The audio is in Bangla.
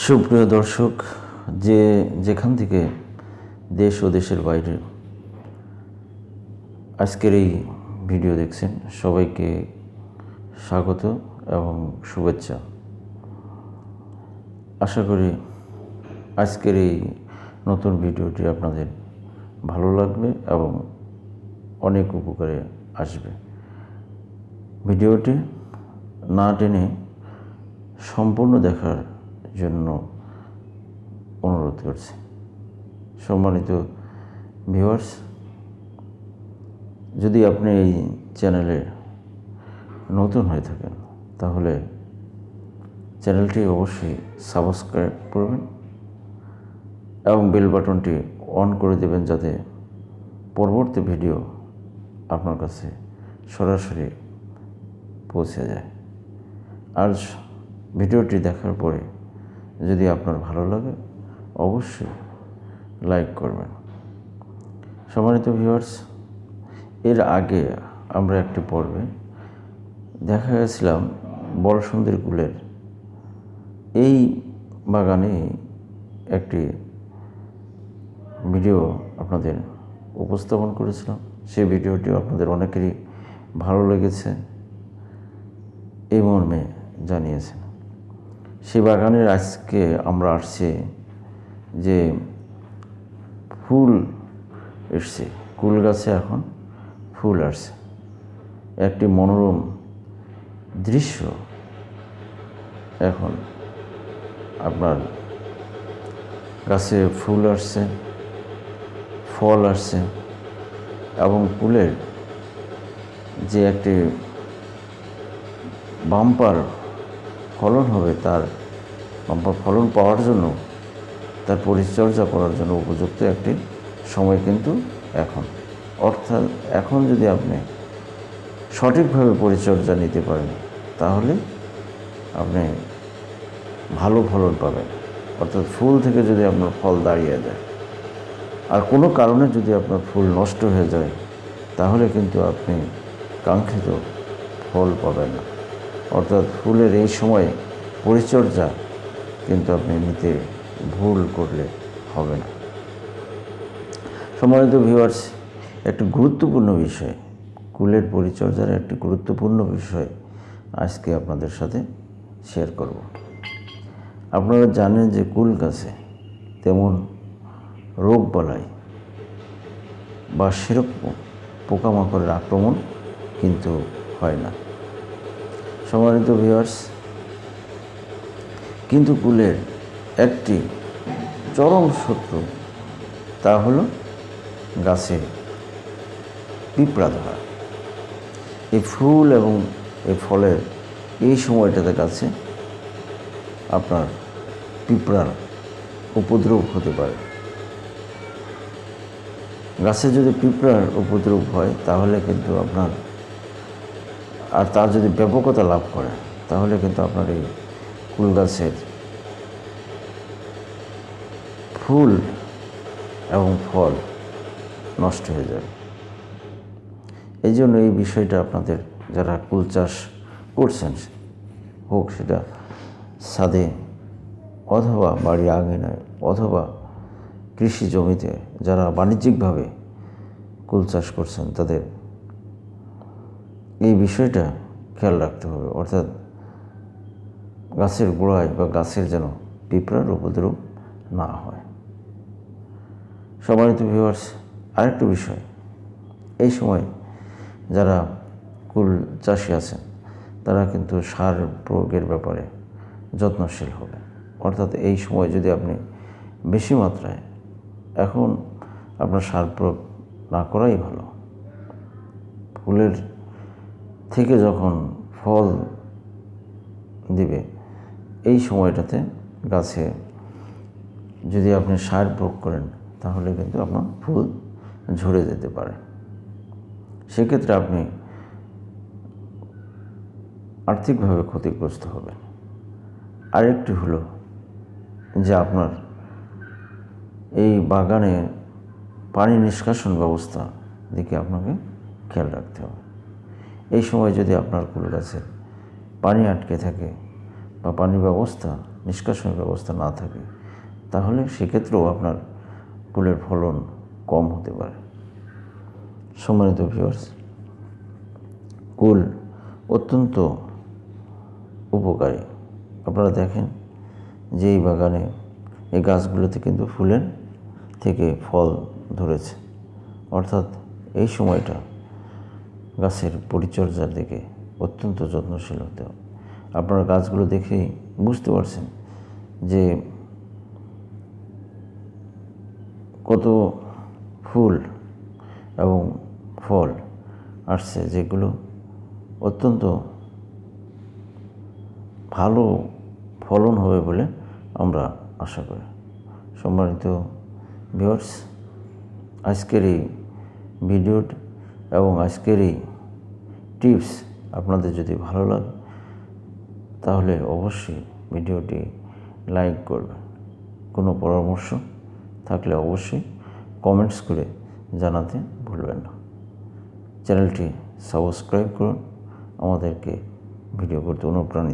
সুপ্রিয় দর্শক, যে যেখান থেকে দেশ ও দেশের বাইরে আজকের এই ভিডিও দেখছেন, সবাইকে স্বাগত এবং শুভেচ্ছা। আশা করি আজকের এই নতুন ভিডিওটি আপনাদের ভালো লাগবে এবং অনেক উপকারে আসবে। ভিডিওটি না টেনে সম্পূর্ণ দেখার জন্য অনুরোধ করছি। সম্মানিত ভিউয়ার্স যদি আপনি এই চ্যানেলে নতুন হয়ে থাকেন, তাহলে চ্যানেলটি অবশ্যই সাবস্ক্রাইব করবেন এবং বেল বাটনটি অন করে দেবেন যাতে পরবর্তী ভিডিও আপনার কাছে সরাসরি পৌঁছে যায়। আর ভিডিওটি দেখার পরে যদি আপনার ভালো লাগে, অবশ্যই লাইক করবেন। সম্মানিত ভিউয়ার্স এর আগে আমরা একটি পর্বে দেখা গেছিলাম বলসন্দির কুলের। এই বাগানে একটি ভিডিও আপনাদের উপস্থাপন করেছিলাম। সেই ভিডিওটিও আপনাদের অনেকেরই ভালো লেগেছে, এই মর্মে জানিয়েছেন। সেই বাগানের আজকে আমরা আসছি যে ফুল এসছে, কুল গাছে এখন ফুল আসছে। একটি মনোরম দৃশ্য এখন আপনার গাছে ফুল আসছে, ফল আসছে এবং ফুলের যে একটি বাম্পার ফলন হবে তার ফলন পাওয়ার জন্য, তার পরিচর্যা করার জন্য উপযুক্ত একটি সময় কিন্তু এখন। অর্থাৎ এখন যদি আপনি সঠিকভাবে পরিচর্যা নিতে পারেন, তাহলে আপনি ভালো ফলন পাবেন। অর্থাৎ ফুল থেকে যদি আপনার ফল দাঁড়িয়ে যায়। আর কোনো কারণে যদি আপনার ফুল নষ্ট হয়ে যায়, তাহলে কিন্তু আপনি কাঙ্ক্ষিত ফল পাবেন না। অর্থাৎ ফুলের এই সময়ে পরিচর্যা কিন্তু আপনি নিতে ভুল করলে হবে না। সম্মানিত ভিউয়ার্স একটি গুরুত্বপূর্ণ বিষয়, কুলের পরিচর্যার একটি গুরুত্বপূর্ণ বিষয় আজকে আপনাদের সাথে শেয়ার করব। আপনারা জানেন যে কুল গাছে তেমন রোগ বালাই বা সেরকম পোকামাকড়ের আক্রমণ কিন্তু হয় না। সম্মানিত ভিউয়ার্স কিন্তু কুলের একটি চরম শত্রু তা হলো গাছে পিঁপড়া ধরা। এই ফুল এবং এই ফলের এই সময়টাতে গাছে আপনার পিঁপড়ার উপদ্রব হতে পারে। গাছে যদি পিঁপড়ার উপদ্রব হয়, তাহলে কিন্তু আপনার আর তার যদি ব্যাপকতা লাভ করে, তাহলে কিন্তু আপনার এই কুল গাছের ফুল এবং ফল নষ্ট হয়ে যাবে। এই জন্য এই বিষয়টা আপনাদের যারা কুল চাষ করছেন, হোক সেটা ছাদে অথবা বাড়ি আঙিনায় অথবা কৃষি জমিতে যারা বাণিজ্যিকভাবে কুল চাষ করছেন, তাদের এই বিষয়টা খেয়াল রাখতে হবে। অর্থাৎ গাছের গোড়ায় বা গাছের যেন পিঁপড়ার উপদ্রব না হয়। সম্মানিত ভিউয়ার্স আরেকটা বিষয়। এই সময় যারা কুল চাষি আছেন, তারা কিন্তু সার প্রয়োগের ব্যাপারে যত্নশীল হবে অর্থাৎ এই সময় যদি আপনি বেশি মাত্রায় এখন আপনার সার প্রয়োগ না করাই ভালো, ফুলের থেকে যখন ফল দিবে, এই সময়টাতে গাছে যদি আপনি সার প্রয়োগ করেন, তাহলে কিন্তু আপনার ফুল ঝরে যেতে পারে। সেক্ষেত্রে আপনি আর্থিকভাবে ক্ষতিগ্রস্ত হবেন। আরেকটি হলো যে আপনার এই বাগানে পানি নিষ্কাশন ব্যবস্থা দিকে আপনাকে খেয়াল রাখতে হবে। এই সময় যদি আপনার কুল গাছের পানি আটকে থাকে বা পানির ব্যবস্থা, নিষ্কাশনের ব্যবস্থা না থাকে, তাহলে সেক্ষেত্রেও আপনার কুলের ফলন কম হতে পারে। সম্মানিত ভিউয়ার্স কুল অত্যন্ত উপকারী। আপনারা দেখেন যে এই বাগানে এই গাছগুলোতে কিন্তু ফুলের থেকে ফল ধরেছে। অর্থাৎ এই সময়টা গাছের পরিচর্যার দিকে অত্যন্ত যত্নশীল হতে হবে। আপনারা গাছগুলো দেখেই বুঝতে পারছেন যে কত ফুল এবং ফল আসছে যেগুলো অত্যন্ত ভালো ফলন হবে বলে আমরা আশা করি। সম্মানিত ভিউয়ার্স আজকের এই ভিডিওটি এবং আজকের এই টিপস আপনাদের যদি ভালো লাগে, তাহলে অবশ্যই ভিডিওটি লাইক করবেন। কোনো পরামর্শ থাকলে অবশ্যই কমেন্টস করে জানাতে ভুলবেন না। চ্যানেলটি সাবস্ক্রাইব করুন। আমাদেরকে ভিডিও করতে অনুপ্রাণিত